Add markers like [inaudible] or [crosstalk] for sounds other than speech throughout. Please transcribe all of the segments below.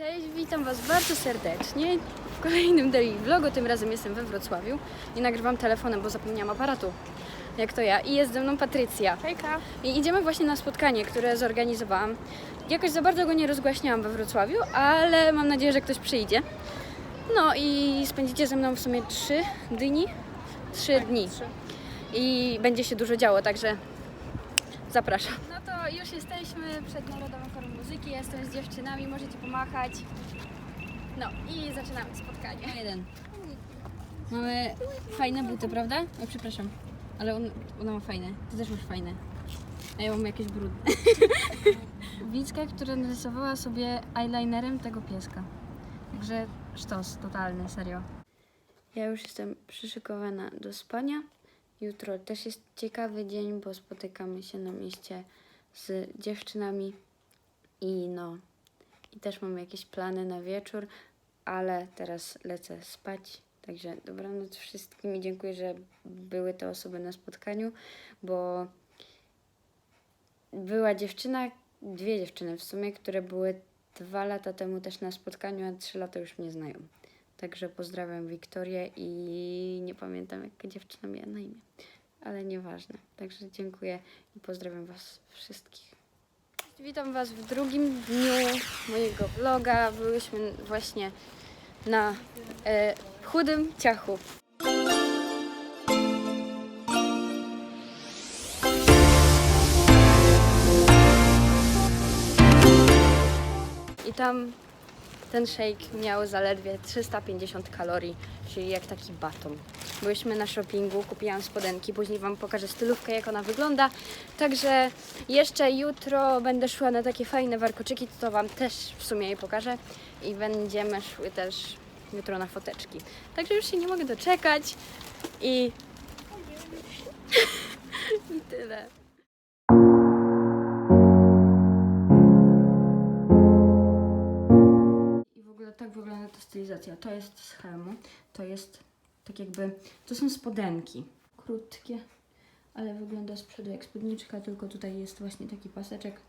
Cześć, witam Was bardzo serdecznie w kolejnym daily vlogu. Tym razem jestem we Wrocławiu i nagrywam telefonem, bo zapomniałam aparatu. Jak to ja. I jest ze mną Patrycja. Hejka. I idziemy właśnie na spotkanie, które zorganizowałam. Jakoś za bardzo go nie rozgłaśniałam we Wrocławiu, ale mam nadzieję, że ktoś przyjdzie. No i spędzicie ze mną w sumie trzy dni. Trzy dni. Trzy. I będzie się dużo działo, także zapraszam. Już jesteśmy przed Narodowym Forum Muzyki. Jestem z dziewczynami, możecie pomachać. No i zaczynamy spotkanie. Jeden. Mamy fajne buty, prawda? O, przepraszam, ale on, ona ma fajne. Ty też masz fajne. A ja mam jakieś brudne. [laughs] Wicka, która narysowała sobie eyelinerem tego pieska. Także sztos, totalny, serio. Ja już jestem przyszykowana do spania. Jutro też jest ciekawy dzień, bo spotykamy się na mieście z dziewczynami i no, i też mam jakieś plany na wieczór, ale teraz lecę spać. Także dobranoc wszystkim i dziękuję, że były te osoby na spotkaniu, bo była dziewczyna, dwie dziewczyny w sumie, które były dwa lata temu też na spotkaniu, a trzy lata już mnie znają. Także pozdrawiam Wiktorię i nie pamiętam, jaka dziewczyna miała na imię, ale nieważne. Także dziękuję i pozdrawiam Was wszystkich. Witam Was w drugim dniu mojego vloga. Byłyśmy właśnie na e, chudym ciachu. I tam ten shake miał zaledwie 350 kalorii, czyli jak taki baton. Byliśmy na shoppingu, kupiłam spodenki, później Wam pokażę stylówkę, jak ona wygląda. Także jeszcze jutro będę szła na takie fajne warkoczyki, to Wam też w sumie je pokażę. I będziemy szły też jutro na foteczki. Także już się nie mogę doczekać i... I [laughs] tyle. Stylizacja. To jest z helmu, to jest tak jakby, to są spodenki. Krótkie, ale wygląda z przodu jak spódniczka, tylko tutaj jest właśnie taki paseczek,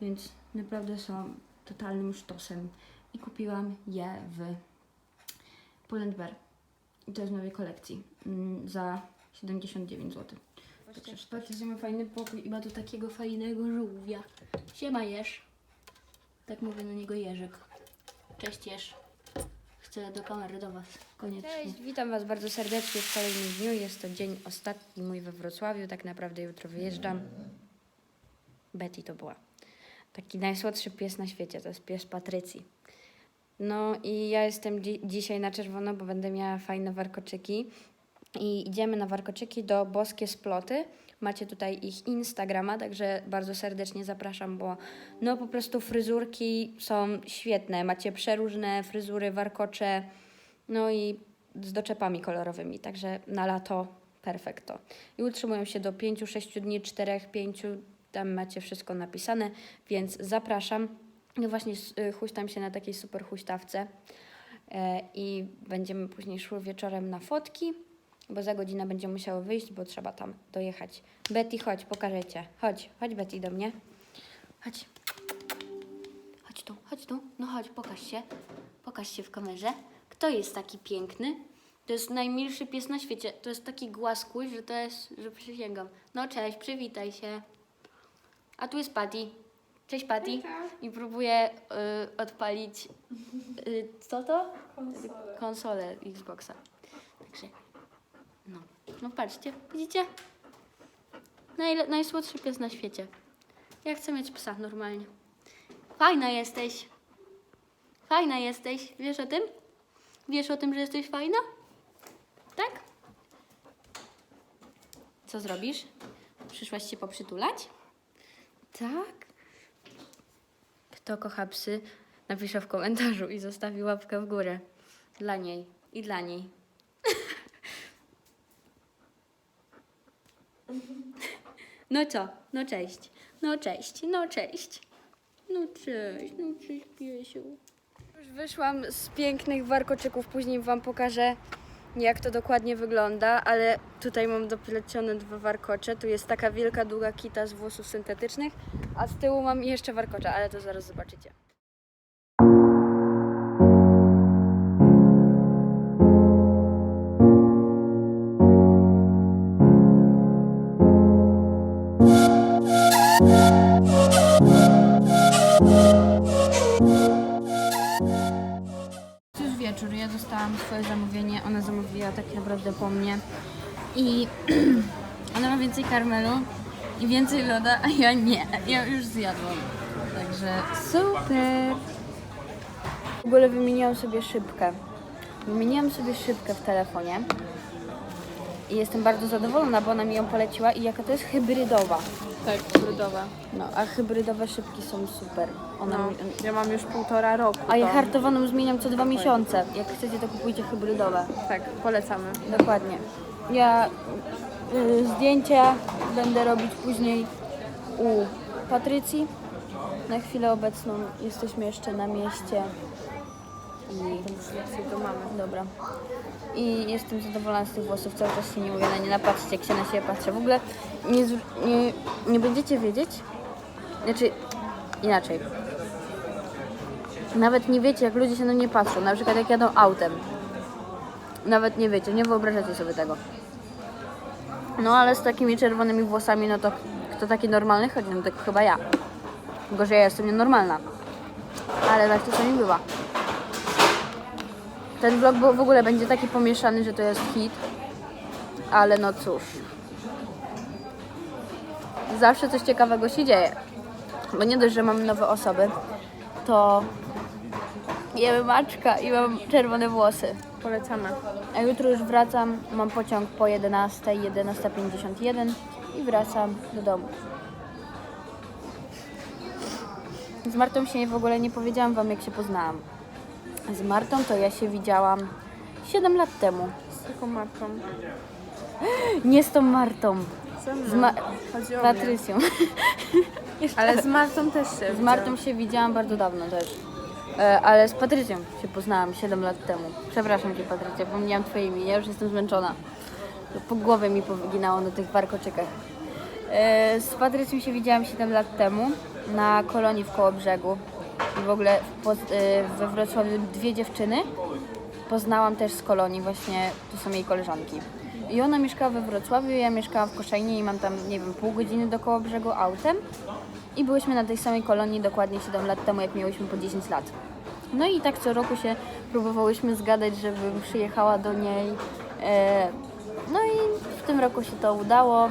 więc naprawdę są totalnym sztosem. I kupiłam je w Pull&Bear. I to jest w nowej kolekcji mm, za 79 zł. Także patrzcie, że ma fajny pokój i ma tu takiego fajnego żółwia. Siema jesz. Tak mówię na niego Jerzyk. Cześć Jerz. Chcę do kamery do Was koniecznie. Cześć, witam Was bardzo serdecznie w kolejnym dniu. Jest to dzień ostatni mój we Wrocławiu. Tak naprawdę jutro wyjeżdżam. Betty to była. Taki najsłodszy pies na świecie. To jest pies Patrycji. No i ja jestem dzi- dzisiaj na czerwono, bo będę miała fajne warkoczyki. I idziemy na warkoczyki do Boskie Sploty. Macie tutaj ich Instagrama, także bardzo serdecznie zapraszam, bo no po prostu fryzurki są świetne. Macie przeróżne fryzury, warkocze, no i z doczepami kolorowymi, także na lato perfekto. I utrzymują się do 5-6 dni, 4-5, tam macie wszystko napisane, więc zapraszam. No właśnie y, huśtam się na takiej super huśtawce e, i będziemy później szły wieczorem na fotki, bo za godzinę będzie musiało wyjść, bo trzeba tam dojechać. Betty, chodź, pokażę Cię. Chodź, chodź Betty do mnie. Chodź. Chodź tu, chodź tu. No chodź, pokaż się. Pokaż się w kamerze. Kto jest taki piękny? To jest najmilszy pies na świecie. To jest taki głaskuś, że to jest, że przysięgam. No cześć, przywitaj się. A tu jest Patty. Cześć Patty. I próbuję y, odpalić, y, co to? Konsolę. Konsolę Xboxa. No patrzcie, widzicie? Najle- najsłodszy pies na świecie. Ja chcę mieć psa normalnie. Fajna jesteś. Fajna jesteś. Wiesz o tym? Wiesz o tym, że jesteś fajna? Tak? Co zrobisz? Przyszłaś się poprzytulać? Tak? Kto kocha psy, napisze w komentarzu i zostawi łapkę w górę. Dla niej i dla niej. No co? No cześć. No cześć. No cześć. No cześć. No cześć, piesiu. Już wyszłam z pięknych warkoczyków. Później Wam pokażę, jak to dokładnie wygląda, ale tutaj mam doplecione dwa warkocze. Tu jest taka wielka, długa kita z włosów syntetycznych, a z tyłu mam jeszcze warkocza, ale to zaraz zobaczycie. Ja dostałam swoje zamówienie, ona zamówiła tak naprawdę po mnie. I [clears throat] ona ma więcej karmelu i więcej loda, a ja nie. Ja już zjadłam. Także super. W ogóle wymieniłam sobie szybkę. Wymieniłam sobie szybkę w telefonie. I jestem bardzo zadowolona, bo ona mi ją poleciła i jaka to jest hybrydowa. Tak, hybrydowa. No, a hybrydowe szybki są super. Ona No, mi, ja mam już półtora roku. a ja to- hartowaną zmieniam co dwa miesiące. Jak chcecie, to kupujcie hybrydowe. Tak, polecamy. Dokładnie. Ja y, zdjęcia będę robić później u Patrycji. Na chwilę obecną jesteśmy jeszcze na mieście. I Lekcje to mamy. dobra. I jestem zadowolona z tych włosów, cały czas się nie mówię na nie napatrzcie, jak się na siebie patrzę. W ogóle nie, nie, nie będziecie wiedzieć, znaczy inaczej. Nawet nie wiecie, jak ludzie się na mnie patrzą, na przykład jak jadą autem. Nawet nie wiecie, nie wyobrażacie sobie tego. No ale z takimi czerwonymi włosami, no to kto taki normalny chodzi? No tak chyba ja. Tylko, że ja jestem nienormalna. Ale tak to nie bywa. Ten vlog w ogóle będzie taki pomieszany, że to jest hit. Ale no cóż. Zawsze coś ciekawego się dzieje. Bo nie dość, że mam nowe osoby, to jemy maczka i mam czerwone włosy. Polecamy. A jutro już wracam, mam pociąg po 11, 11.51 i wracam do domu. Z Martą się w ogóle nie powiedziałam wam, jak się poznałam. Z Martą to ja się widziałam 7 lat temu. Z taką matką. [gasps] Nie z tą Martą, Ze mną. z Ma- Chodzi o mnie. Patrycją. [laughs] Ale z Martą też się Z Martą się widziałam bardzo dawno też. E, Ale z Patrycją się poznałam 7 lat temu. Przepraszam cię Patrycja, pomniałam twoje imię, ja już jestem zmęczona. Po głowie mi powyginało na tych warkoczykach. E, Z Patrycją się widziałam 7 lat temu na kolonii w Kołobrzegu. I w ogóle e, we Wrocławiu dwie dziewczyny poznałam też z kolonii, właśnie to są jej koleżanki. I ona mieszkała we Wrocławiu, ja mieszkałam w Koszalinie i mam tam, nie wiem, pół godziny do Kołobrzegu autem. I byłyśmy na tej samej kolonii dokładnie 7 lat temu, jak miałyśmy po 10 lat. No i tak co roku się próbowałyśmy zgadać, żebym przyjechała do niej. E, No i w tym roku się to udało,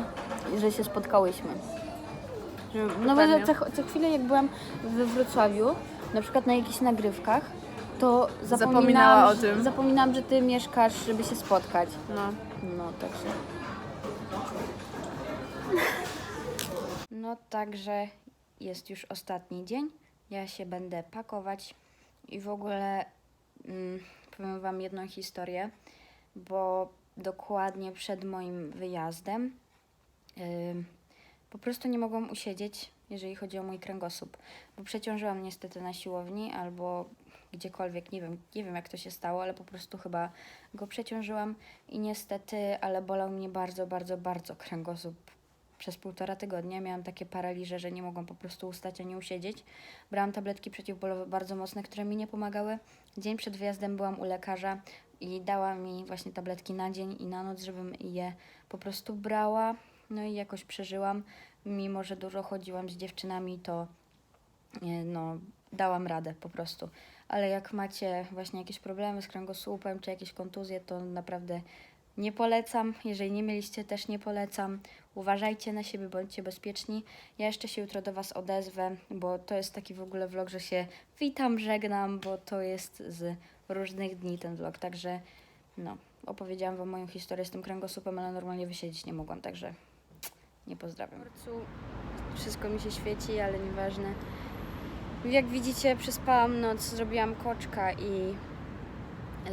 że się spotkałyśmy. Że- No bo Dokładnie. co, co chwilę jak byłam we Wrocławiu, na przykład na jakichś nagrywkach, to Zapominała zapominałam, o tym. zapominałam, że ty mieszkasz, żeby się spotkać. No. No, także. No, także jest już ostatni dzień. Ja się będę pakować i w ogóle mm, powiem Wam jedną historię, bo dokładnie przed moim wyjazdem ym, po prostu nie mogłam usiedzieć, jeżeli chodzi o mój kręgosłup, bo przeciążyłam niestety na siłowni albo gdziekolwiek, nie wiem, nie wiem jak to się stało, ale po prostu chyba go przeciążyłam i niestety, ale bolał mnie bardzo, bardzo, bardzo kręgosłup. Przez półtora tygodnia miałam takie paraliże, że nie mogłam po prostu ustać ani usiedzieć. Brałam tabletki przeciwbólowe bardzo mocne, które mi nie pomagały. Dzień przed wyjazdem byłam u lekarza i dała mi właśnie tabletki na dzień i na noc, żebym je po prostu brała. No i jakoś przeżyłam. Mimo, że dużo chodziłam z dziewczynami, to nie, no, dałam radę po prostu. Ale jak macie właśnie jakieś problemy z kręgosłupem czy jakieś kontuzje, to naprawdę nie polecam. Jeżeli nie mieliście, też nie polecam. Uważajcie na siebie, bądźcie bezpieczni. Ja jeszcze się jutro do Was odezwę, bo to jest taki w ogóle vlog, że się witam, żegnam, bo to jest z różnych dni ten vlog. Także no, opowiedziałam Wam moją historię z tym kręgosłupem, ale normalnie wysiedzieć nie mogłam, także nie pozdrawiam. Wszystko mi się świeci, ale nieważne. Jak widzicie, przespałam noc, zrobiłam koczka i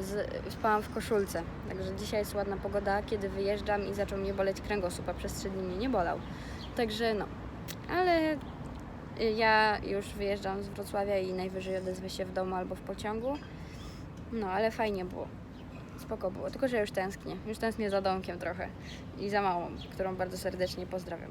z, spałam w koszulce. Także dzisiaj jest ładna pogoda, kiedy wyjeżdżam i zaczął mnie boleć kręgosłup, a przez trzy dni mnie nie bolał. Także no, ale ja już wyjeżdżam z Wrocławia i najwyżej odezwę się w domu albo w pociągu. No, ale fajnie było. Spoko było, tylko że już tęsknię. Już tęsknię za domkiem trochę i za małą, którą bardzo serdecznie pozdrawiam.